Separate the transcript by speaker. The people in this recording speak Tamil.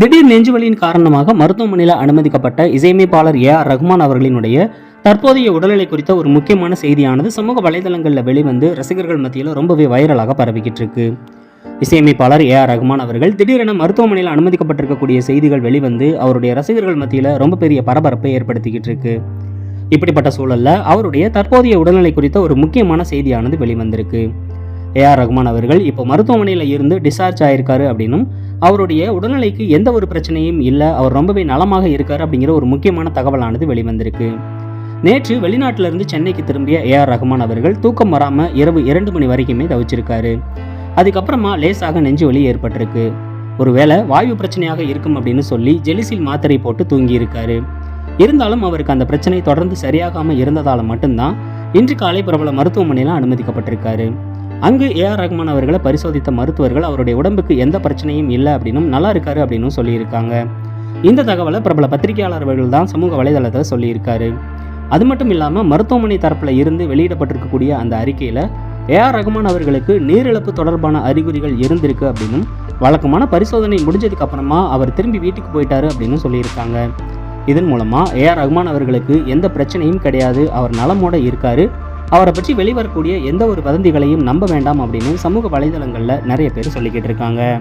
Speaker 1: திடீர் நெஞ்சுவலியின் காரணமாக மருத்துவமனையில் அனுமதிக்கப்பட்ட இசையமைப்பாளர் ஏ ஆர் ரஹ்மான் அவர்களினுடைய தற்போதைய உடல்நிலை குறித்த ஒரு முக்கியமான செய்தியானது சமூக வலைதளங்களில் வெளிவந்து ரசிகர்கள் மத்தியில் ரொம்பவே வைரலாக பரவிக்கிட்டு இருக்கு. இசையமைப்பாளர் ஏ ஆர் ரஹ்மான் அவர்கள் திடீரென மருத்துவமனையில் அனுமதிக்கப்பட்டிருக்கக்கூடிய செய்திகள் வெளிவந்து அவருடைய ரசிகர்கள் மத்தியில் ரொம்ப பெரிய பரபரப்பை ஏற்படுத்திக்கிட்டு இருக்கு. இப்படிப்பட்ட சூழலில் அவருடைய தற்போதைய உடல்நிலை குறித்த ஒரு முக்கியமான செய்தியானது வெளிவந்திருக்கு. ஏஆர் ரகுமான் ரஹ்மான் அவர்கள் இப்போ மருத்துவமனையில் இருந்து டிஸ்சார்ஜ் ஆயிருக்காரு அப்படின்னும் அவருடைய உடல்நிலைக்கு எந்த ஒரு பிரச்சனையும் இல்லை. அவர் ரொம்பவே நலமாக இருக்கார் அப்படிங்கிற ஒரு முக்கியமான தகவலானது வெளிவந்திருக்கு. நேற்று வெளிநாட்டிலிருந்து சென்னைக்கு திரும்பிய ஏஆர் ரகுமான் ரஹ்மான் அவர்கள் தூக்கம் வராமல் இரவு இரண்டு மணி வரைக்குமே தவிச்சிருக்காரு. அதுக்கப்புறமா லேசாக நெஞ்சு வலி ஏற்பட்டிருக்கு. ஒருவேளை வாயு பிரச்சனையாக இருக்கும் அப்படின்னு சொல்லி ஜெலிசில் மாத்திரை போட்டு தூங்கியிருக்காரு. இருந்தாலும் அவருக்கு அந்த பிரச்சனை தொடர்ந்து சரியாகாமல் இருந்ததால் மட்டும்தான் இன்று காலை பிரபல மருத்துவமனையில் அனுமதிக்கப்பட்டிருக்காரு. அங்கு ஏ ஆர் ரஹ்மான் அவர்களை பரிசோதித்த மருத்துவர்கள் அவருடைய உடம்புக்கு எந்த பிரச்சனையும் இல்லை அப்படின்னும் நல்லா இருக்காரு அப்படின்னும் சொல்லியிருக்காங்க. இந்த தகவலை பிரபல பத்திரிகையாளர்கள் தான் சமூக வலைதளத்தில் சொல்லியிருக்காரு. அது மட்டும் இல்லாமல் மருத்துவமனை தரப்பில் இருந்து வெளியிடப்பட்டிருக்கக்கூடிய அந்த அறிக்கையில் ஏ ஆர் ரகுமான் அவர்களுக்கு நீரிழப்பு தொடர்பான அறிகுறிகள் இருந்திருக்கு அப்படின்னும் வழக்கமான பரிசோதனை முடிஞ்சதுக்கு அப்புறமா அவர் திரும்பி வீட்டுக்கு போயிட்டாரு அப்படின்னு சொல்லியிருக்காங்க. இதன் மூலமாக ஏ ஆர் ரகுமான் அவர்களுக்கு எந்த பிரச்சனையும் கிடையாது. அவர் நலமோட இருக்காரு. அவரை பற்றி வெளிவரக்கூடிய எந்த ஒரு வதந்திகளையும் நம்ப வேண்டாம் அப்படின்னு சமூக வலைதளங்களில் நிறைய பேர் சொல்லிக்கிட்டு இருக்காங்க.